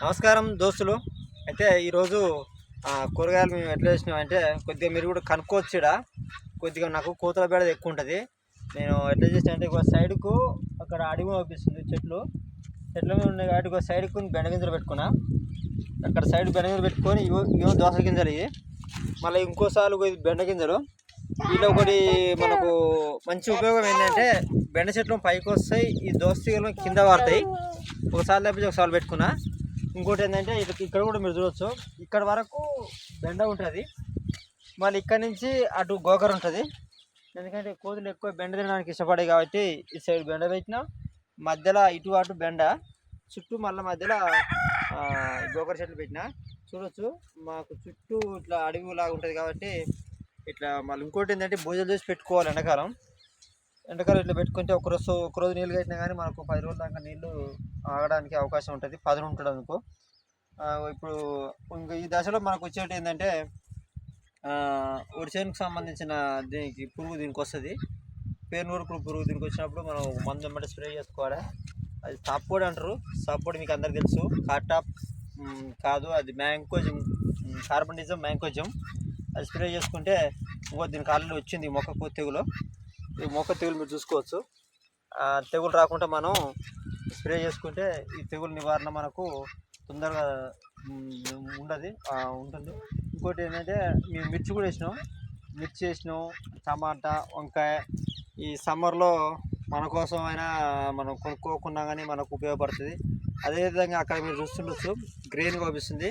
నమస్కారం దోస్తులు. అయితే ఈరోజు కూరగాయలు మేము ఎట్లా వేసినాం అంటే కొద్దిగా మీరు కూడా కనుక్కోవచ్చు కొద్దిగా నాకు కూతల బేడ ఎక్కువ ఉంటుంది. నేను ఎట్లా చేసిన అంటే ఒక సైడ్కు అక్కడ అడుగు అవుపిస్తుంది చెట్లు. చెట్ల మీద ఉన్నాయి కాబట్టి ఒక సైడ్కు బెండ గింజలు పెట్టుకున్నా. అక్కడ సైడ్ బెండ గింజలు పెట్టుకొని ఇవో ఇవో దోస గింజలు ఇవి మళ్ళీ ఇంకోసారి బెండగింజలు బెండ గింజలు. వీళ్ళు ఒకటి మనకు మంచి ఉపయోగం ఏంటంటే బెండ చెట్లు పైకి వస్తాయి ఈ దోస కింద పడతాయి ఒకసారి లేకపోతే ఒకసారి పెట్టుకున్నా. ఇంకోటి ఏంటంటే ఇక- ఇక్కడ కూడా మీరు చూడొచ్చు. ఇక్కడ వరకు బెండ ఉంటుంది. మళ్ళీ ఇక్కడ నుంచి అటు గోకర్ ఉంటుంది. ఎందుకంటే కోతులు ఎక్కువ బెండ తినడానికి ఇష్టపడాయి కాబట్టి ఈ సైడ్ బెండ పెట్టిన. మధ్యలో ఇటు అటు బెండ చుట్టూ మళ్ళీ మధ్యలో గోకర చెట్లు పెట్టిన. చూడొచ్చు. మాకు చుట్టూ ఇట్లా అడవి లాగా ఉంటుంది కాబట్టి ఇట్లా మళ్ళీ ఇంకోటి ఏంటంటే భోజనం చేసి పెట్టుకోవాలి ఎండాకాలం. ఎండాకాలం ఇట్లా పెట్టుకుంటే ఒకరోజు రోజు రోజు నీళ్ళు కట్టినా కానీ మనకు పది రోజుల దాకా నీళ్ళు ఆగడానికి అవకాశం ఉంటుంది పదును ఉంటుంది అనుకో. ఇప్పుడు ఇంకా ఈ దశలో మనకు వచ్చేటి ఏంటంటే వరిసేనుకు సంబంధించిన దీనికి పురుగు దీనికి వస్తుంది. పేరునూరుకుడు పురుగు దీనికి వచ్చినప్పుడు మనం మందు వెంబడి స్ప్రే చేసుకోవాలి? అది సాపోడ్ అంటారు. సాపోడ్ మీకు అందరికి తెలుసు. కాటాప్ కాదు అది మ్యాంకోజం కార్బనిజం మ్యాంకోజం. అది స్ప్రే చేసుకుంటే ఇంకో దీనికి ఆల్రెడీ వచ్చింది మొక్కకు తెగులు. ఈ మొక్క తెగులు మీరు చూసుకోవచ్చు. తెగులు రాకుండా మనం స్ప్రే చేసుకుంటే ఈ తెగులు నివారణ మనకు తొందరగా ఉండదు ఉంటుంది. ఇంకోటి ఏంటంటే మేము మిర్చి కూడా వేసినాం. మిర్చి వేసినాం టమాటా వంకాయ. ఈ సమ్మర్లో మన కోసం అయినా మనం కొనుక్కోకున్నా కానీ మనకు ఉపయోగపడుతుంది. అదేవిధంగా అక్కడ మీరు చూస్తుండొచ్చు గ్రీన్ కనిపిస్తుంది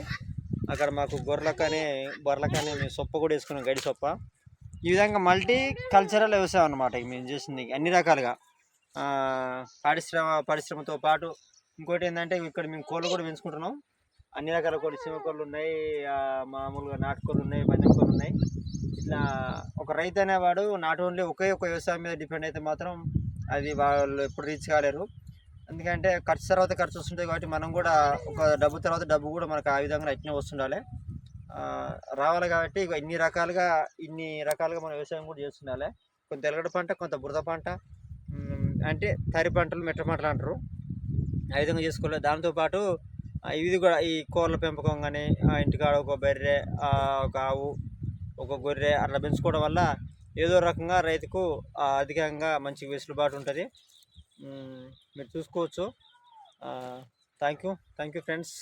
అక్కడ మాకు గొర్రెలకని బొర్రెలకని మేము సొప్ప కూడా వేసుకున్నాం గడి సొప్ప. ఈ విధంగా మల్టీ కల్చరల్ వ్యవసాయం అన్నమాట ఇక మేము చేసింది అన్ని రకాలుగా. పరిశ్రమ పరిశ్రమతో పాటు ఇంకోటి ఏంటంటే ఇక్కడ మేము కోళ్ళు కూడా పెంచుకుంటున్నాం. అన్ని రకాల కోళ్ళు సీమ కోళ్ళు ఉన్నాయి మామూలుగా నాటుకోళ్ళు ఉన్నాయి పందెం కోళ్ళు ఉన్నాయి. ఇట్లా ఒక రైతు అనేవాడు నాట్ ఓన్లీ ఒకే ఒక వ్యవసాయం మీద డిపెండ్ అయితే మాత్రం అది వాళ్ళు ఎప్పుడు రీచ్ కాలేరు. ఎందుకంటే ఖర్చు తర్వాత ఖర్చు వస్తుంటుంది కాబట్టి మనం కూడా ఒక డబ్బు తర్వాత డబ్బు కూడా మనకు ఆ విధంగా అట్నే వస్తుండాలి. రావాలి కాబట్టి ఇన్ని రకాలుగా ఇన్ని రకాలుగా మనం వ్యవసాయం కూడా చేస్తుండాలి. కొంత తెలగడ పంట కొంత బురద పంట అంటే తరి పంటలు మెట్ట పంటలు అంటారు. ఆ విధంగా చేసుకోవాలి. దాంతోపాటు ఇది కూడా ఈ కోళ్ళ పెంపకం కానీ ఇంటికాడ ఒక బర్రె ఒక ఆవు ఒక గొర్రె అట్లా పెంచుకోవడం వల్ల ఏదో రకంగా రైతుకు అధికంగా మంచి వెసులుబాటు ఉంటుంది. మీరు చూసుకోవచ్చు. Thank you thank you friends